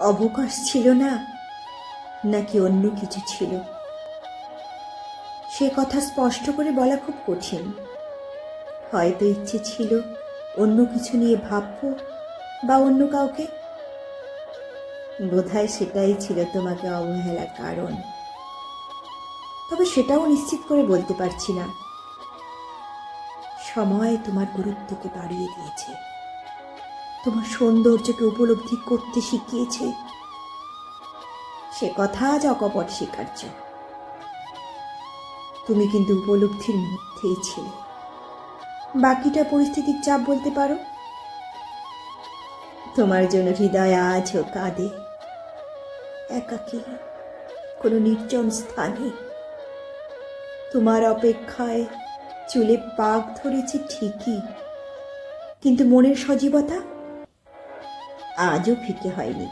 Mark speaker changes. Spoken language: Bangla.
Speaker 1: অবকাশ ছিল না, নাকি অন্য কিছু ছিল? সে কথা স্পষ্ট করে বলা খুব কঠিন। হয়তো ইচ্ছে ছিল অন্য কিছু নিয়ে ভাববো বা অন্য কাউকে। বোধহয় সেটাই ছিল তোমাকে অবহেলার কারণ। তবে সেটাও নিশ্চিত করে বলতে পারছি না। সময় তোমার গুরুত্বকে বাড়িয়ে দিয়েছে। সৌন্দর্যকে উপলব্ধি করতে শিখিয়েছে। সে কথা আজ অকপট স্বীকার্য। তুমি কিন্তু উপলব্ধির মধ্যেই ছিলে। বাকিটা পরিস্থিতির চাপ বলতে পারো? তোমার জন্য হৃদয় আজও কাঁদে। একাকী, কোনো নির্জন স্থানে। তোমার অপেক্ষায় চুলে পাক ধরেছে ঠিকই। কিন্তু মনের সজীবতা আজও ফিকে হয়নি।